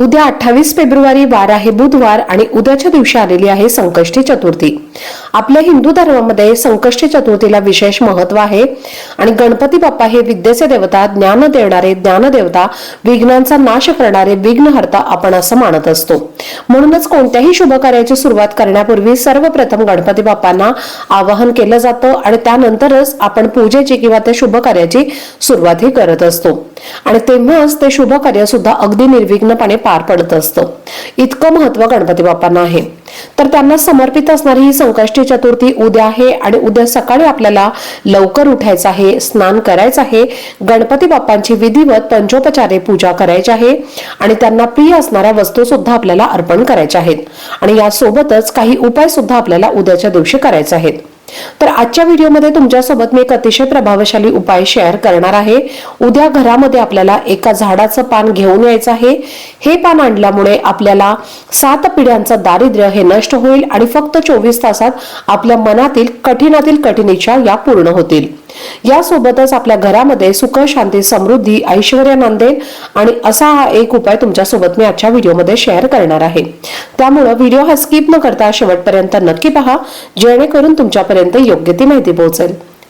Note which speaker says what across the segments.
Speaker 1: उद्या अठ्ठावीस फेब्रुवारी वार आहे बुधवार आणि उद्याच्या दिवशी आलेली आहे संकष्टी चतुर्थी. आपल्या हिंदू धर्मामध्ये संकष्टी चतुर्थीला विशेष महत्त्व आहे आणि गणपती बाप्पा हे विद्येचे देवता ज्ञान देणारे ज्ञान देवता विघ्नांचा नाश करणारे विघ्नहर्ता आपण असं मानत असतो. म्हणूनच कोणत्याही शुभ कार्याची सुरुवात करण्यापूर्वी सर्वप्रथम गणपती बाप्पांना आवाहन केलं जातं आणि त्यानंतरच आपण पूजेची किंवा त्या शुभ कार्याची सुरुवातही करत असतो. आणि तेव्हाच ते शुभ कार्य सुद्धा अगदी निर्विघ्नपणे पार पडत असतं. इतकं महत्त्व गणपती बाप्पांना आहे. तर त्यांना समर्पित असणारी ही संकष्टी चतुर्थी उद्या आहे आणि उद्या सकाळी आपल्याला लवकर उठायचं आहे स्नान करायचं आहे. गणपती बाप्पांची विधिवत पंचोपचारे पूजा करायची आहे आणि त्यांना प्रिय असणाऱ्या वस्तू सुद्धा आपल्याला अर्पण करायच्या आहेत. आणि यासोबतच काही उपाय सुद्धा आपल्याला उद्याच्या दिवशी करायचे आहेत. तर आजच्या व्हिडिओमध्ये तुमच्यासोबत मी एक अतिशय प्रभावशाली उपाय शेअर करणार आहे. उद्या घरामध्ये आपल्याला एका झाडाचं पान घेऊन यायचं आहे. हे पान आणल्यामुळे आपल्याला सात पिढ्यांचं दारिद्र्य हे नष्ट होईल आणि फक्त चोवीस तासात आपल्या मनातील कठीणातील कठीणीच्या या पूर्ण होतील. यासोबतच आपल्या घरामध्ये सुख शांती समृद्धी ऐश्वर नांदेल आणि असा हा एक उपाय तुमच्यासोबत मी आजच्या व्हिडिओमध्ये शेअर करणार आहे. त्यामुळं व्हिडिओ हा स्किप न करता शेवटपर्यंत नक्की पहा जेणेकरून तुमच्यापर्यंत योग्य ती माहिती पोहोचेल.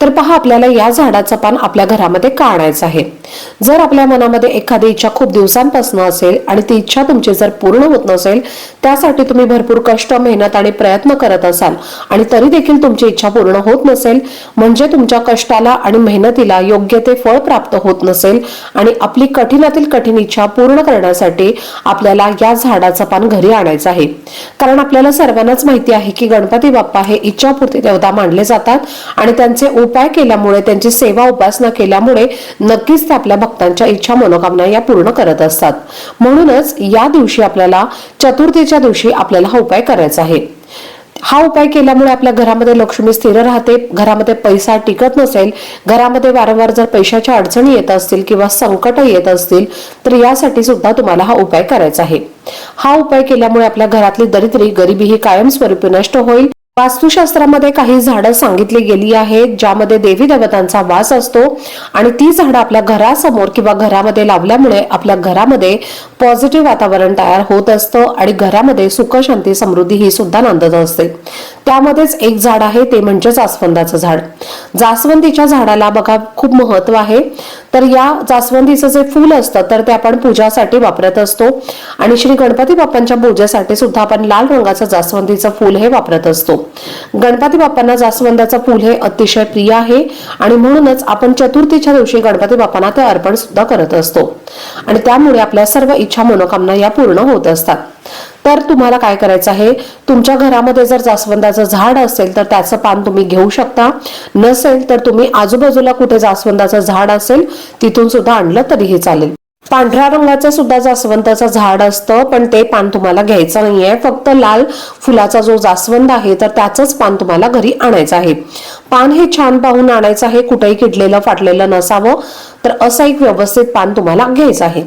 Speaker 1: तर पहा आपल्याला या झाडाचं पान आपल्या घरामध्ये का आणायचं आहे. जर आपल्या मनामध्ये एखादी इच्छा खूप दिवसांपासून असेल आणि ती इच्छा तुमची जर पूर्ण होत नसेल त्यासाठी तुम्ही भरपूर कष्ट मेहनत आणि प्रयत्न करत असाल आणि तरी देखील तुमची इच्छा पूर्ण होत नसेल म्हणजे तुमच्या कष्टाला आणि मेहनतीला योग्य ते फळ प्राप्त होत नसेल आणि आपली कठीणातील कठीण इच्छा पूर्ण करण्यासाठी आपल्याला या झाडाचं पान घरी आणायचं आहे. कारण आपल्याला सर्वांनाच माहिती आहे की गणपती बाप्पा हे इच्छापूर्ती देवता मानले जातात आणि त्यांचे उपाय केल्यामुळे त्यांची सेवा उपासना केल्यामुळे नक्कीच ते आपल्या भक्तांच्या इच्छा मनोकामना या पूर्ण करत असतात. म्हणूनच या दिवशी आपल्याला चतुर्थीच्या दिवशी आपल्याला हा उपाय करायचा आहे. हा उपाय केल्यामुळे आपल्या घरामध्ये लक्ष्मी स्थिर राहते घरामध्ये पैसा टिकत नसेल घरामध्ये वारंवार जर पैशाच्या अडचणी येत असतील किंवा संकट येत असतील तर यासाठी सुद्धा तुम्हाला हा उपाय करायचा आहे. हा उपाय केल्यामुळे आपल्या घरातली दरिद्री गरिबी ही कायमस्वरूपी नष्ट होईल. वास्तुशास्त्रामध्ये काही झाडं सांगितली गेली आहेत ज्यामध्ये देवी देवतांचा वास असतो आणि ती झाडं आपल्या घरासमोर किंवा घरामध्ये लावल्यामुळे आपल्या घरामध्ये पॉझिटिव्ह वातावरण तयार होत असतं आणि घरामध्ये सुख शांती समृद्धी ही सुद्धा नांदत असते. त्यामध्येच एक झाड आहे ते म्हणजे जास्वंदाचं झाड. जास्वंदीच्या झाडाला बघा खूप महत्त्व आहे. तर या जास्वंदीचं जे फूल असतं तर ते आपण पूजासाठी वापरत असतो. आणि श्री गणपती बाप्पांच्या पूजेसाठी सुद्धा आपण लाल रंगाचं जास्वंदीचं फूल हे वापरत असतो. गणपती बाप्पांना जास्वंदाचं फूल हे अतिशय प्रिय आहे. आणि म्हणूनच आपण चतुर्थीच्या दिवशी गणपती बाप्पांना ते अर्पण सुद्धा करत असतो. आणि त्यामुळे आपल्या सर्व इच्छा मनोकामना या पूर्ण होत असतात. तर तुम्हाला काय करायचं आहे? तुमच्या घरामध्ये जर जास्वंदाचं झाड असेल तर त्याचं पान तुम्ही घेऊ शकता. नसेल तर तुम्ही आजूबाजूला कुठे जास्वंदाचं झाड असेल तिथून सुद्धा आणलं तरीही चालेल. पांढऱ्या रंगाचं सुद्धा जास्वंदाचं झाड असतं पण ते पान तुम्हाला घ्यायचं नाहीये. फक्त लाल फुलाचा जो जास्वंद आहे तर त्याचंच पान तुम्हाला घरी आणायचं आहे. पान हे छान पाहून आणायचं आहे कुठेही किडलेलं फाटलेलं नसावं तर असं एक व्यवस्थित पान तुम्हाला घ्यायचं आहे.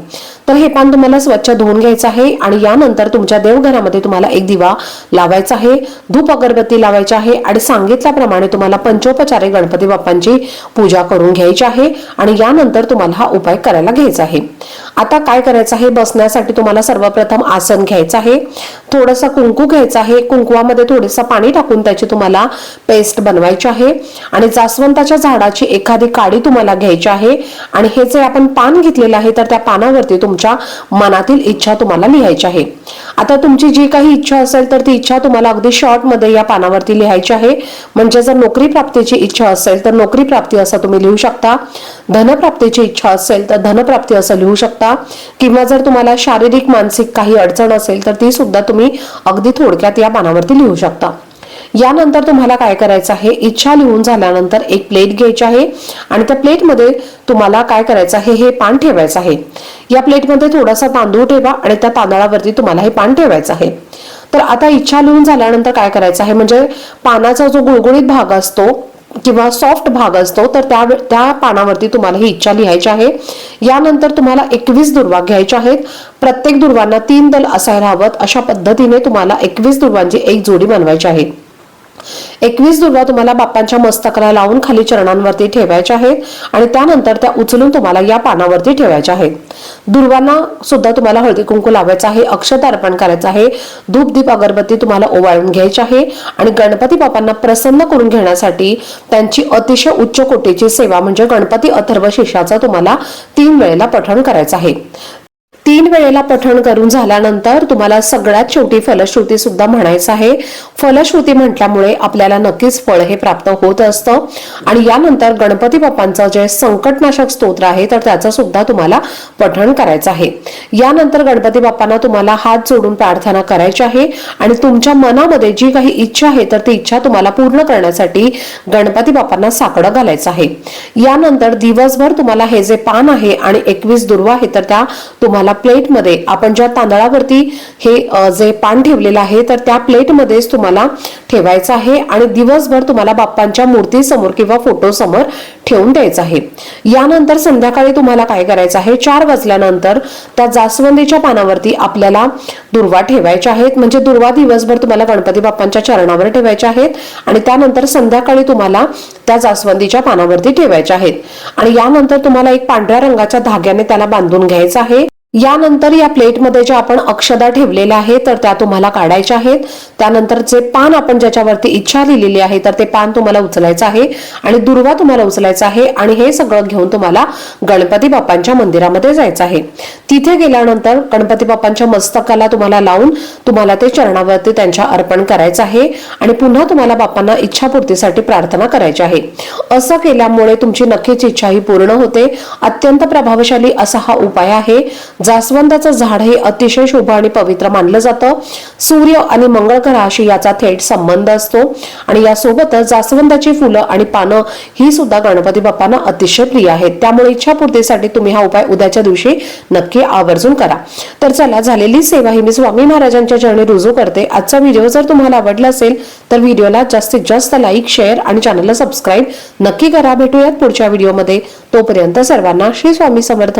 Speaker 1: तर हे पान तुम्हाला स्वच्छ धुवून घ्यायचं आहे आणि यानंतर तुमच्या देवघरामध्ये तुम्हाला एक दिवा लावायचा आहे धूप अगरबत्ती लावायची आहे आणि सांगितल्याप्रमाणे तुम्हाला पंचोपचारे गणपती बाप्पांची पूजा करून घ्यायची आहे आणि यानंतर तुम्हाला हा उपाय करायला घ्यायचा आहे. आता काय करायचं आहे? बसण्यासाठी तुम्हाला सर्वप्रथम आसन घ्यायचं आहे. थोडंसं कुंकू घ्यायचं आहे. कुंकुवामध्ये थोडंसं पाणी टाकून त्याची तुम्हाला पेस्ट बनवायची आहे. आणि जास्वंताच्या झाडाची एखादी काडी तुम्हाला घ्यायची आहे. आणि हे जे आपण पान घेतलेलं आहे तर त्या पानावरती तुमच्या मनातील इच्छा तुम्हाला लिहायची आहे. आता तुमची जी काही इच्छा असेल तर ती इच्छा तुम्हाला अगदी शॉर्टमध्ये या पानावरती लिहायची आहे. म्हणजे जर नोकरी प्राप्तीची इच्छा असेल तर नोकरी प्राप्ती असं तुम्ही लिहू शकता. धनप्राप्तीची इच्छा असेल तर धनप्राप्ती असं लिहू शकता. किंवा जर तुम्हाला शारीरिक मानसिक काही अडचण असेल तर ती सुद्धा तुम्ही अगदी थोडक्यात या पानावरती लिहू शकता. यानंतर तुम्हाला काय करायचं आहे? इच्छा लिहून झाल्यानंतर एक प्लेट घ्यायची आहे आणि त्या प्लेटमध्ये तुम्हाला काय करायचं आहे हे पान ठेवायचं आहे. या प्लेटमध्ये थोडासा तांदूळ ठेवा आणि त्या तांदळावरती तुम्हाला हे पान ठेवायचं आहे. तर आता इच्छा लिहून झाल्यानंतर काय करायचं आहे? म्हणजे पानाचा जो गुळगुळीत भाग असतो किंवा सॉफ्ट भाग असतो तर त्या त्या पानावरती तुम्हाला ही इच्छा लिहायची आहे. यानंतर तुम्हाला एकवीस दुर्वा घ्यायच्या आहेत. प्रत्येक दुर्वांना तीन दल असायला हवं अशा पद्धतीने तुम्हाला एकवीस दुर्वांची एक जोडी बनवायची आहे. एकवीस दुर्वा तुम्हाला बाप्पांच्या मस्तकाला लावून खाली चरणांवरती ठेवायच्या आहेत आणि त्यानंतर त्या उचलून तुम्हाला या पानावरती ठेवायच्या आहेत. दुर्वांना सुद्धा तुम्हाला हळदी कुंकू लावायचं आहे अक्षत अर्पण करायचं आहे धूप दीप अगरबत्ती तुम्हाला ओवाळून घ्यायची आहे आणि गणपती बाप्पांना प्रसन्न करून घेण्यासाठी त्यांची अतिशय उच्च कोटीची सेवा म्हणजे गणपती अथर्व शिष्याचा तुम्हाला तीन वेळेला पठण करायचं आहे. तीन वेळेला पठण करून झाल्यानंतर तुम्हाला सगळ्यात शेवटी फलश्रुती सुद्धा म्हणायचं आहे. फलश्रुती म्हटल्यामुळे आपल्याला नक्कीच फळ हे प्राप्त होत असतं. आणि यानंतर गणपती बाप्पांचं जे संकटनाशक स्तोत्र आहे तर त्याचं सुद्धा तुम्हाला पठण करायचं आहे. यानंतर गणपती बाप्पांना तुम्हाला हात जोडून प्रार्थना करायची आहे. आणि तुमच्या मनामध्ये जी काही इच्छा आहे तर ती इच्छा तुम्हाला पूर्ण करण्यासाठी गणपती बाप्पांना साकडं घालायचं आहे. यानंतर दिवसभर तुम्हाला हे जे पान आहे आणि एकवीस दुर्वा आहे तर त्या तुम्हाला प्लेटमध्ये आपण ज्या तांदळावरती हे जे पान ठेवलेलं आहे तर त्या प्लेटमध्येच तुम्हाला ठेवायचं आहे आणि दिवसभर तुम्हाला बाप्पांच्या मूर्तीसमोर किंवा फोटो समोर ठेवून द्यायचं आहे. यानंतर संध्याकाळी तुम्हाला काय करायचं आहे? चार वाजल्यानंतर त्या जास्वंदीच्या पानावरती आपल्याला दुर्वा ठेवायच्या आहेत. म्हणजे दुर्वा दिवसभर तुम्हाला गणपती बाप्पांच्या चरणावर ठेवायच्या आहेत आणि त्यानंतर संध्याकाळी तुम्हाला त्या जास्वंदीच्या पानावरती ठेवायच्या आहेत. आणि यानंतर तुम्हाला एक पांढऱ्या रंगाच्या धाग्याने त्याला बांधून घ्यायचं आहे. यानंतर या प्लेटमध्ये ज्या आपण अक्षदा ठेवलेल्या आहेत तर त्या तुम्हाला काढायच्या आहेत. त्यानंतर जे पान आपण ज्याच्यावरती इच्छा लिहिलेली आहे तर ते पान तुम्हाला उचलायचं आहे आणि दुर्वा तुम्हाला उचलायचा आहे आणि हे सगळं घेऊन तुम्हाला गणपती बाप्पांच्या मंदिरामध्ये जायचं आहे. तिथे गेल्यानंतर गणपती बाप्पांच्या मस्तकाला तुम्हाला लावून तुम्हाला ते चरणावरती त्यांच्या अर्पण करायचं आहे आणि पुन्हा तुम्हाला बाप्पांना इच्छापूर्तीसाठी प्रार्थना करायची आहे. असं केल्यामुळे तुमची नक्कीच इच्छा ही पूर्ण होते. अत्यंत प्रभावशाली असा हा उपाय आहे. जास्वंदाचं झाड हे अतिशय शुभ आणि पवित्र मानलं जातं. सूर्य आणि मंगळ ग्रहाशी याचा थेट संबंध असतो. आणि यासोबतच जास्वंदाची फुलं आणि पानं ही सुद्धा गणपती बाप्पांना अतिशय प्रिय आहेत. त्यामुळे इच्छापूर्तीसाठी तुम्ही हा उपाय उद्याच्या दिवशी नक्की आवर्जून करा. तर चला झालेली सेवा ही मी स्वामी महाराजांच्या चरणी रुजू करते. आजचा व्हिडिओ जर तुम्हाला आवडला असेल तर व्हिडिओला जास्तीत जास्त लाईक शेअर आणि चॅनलला सबस्क्राईब नक्की करा. भेटूयात पुढच्या व्हिडिओमध्ये. तोपर्यंत सर्वांना श्री स्वामी समर्थ.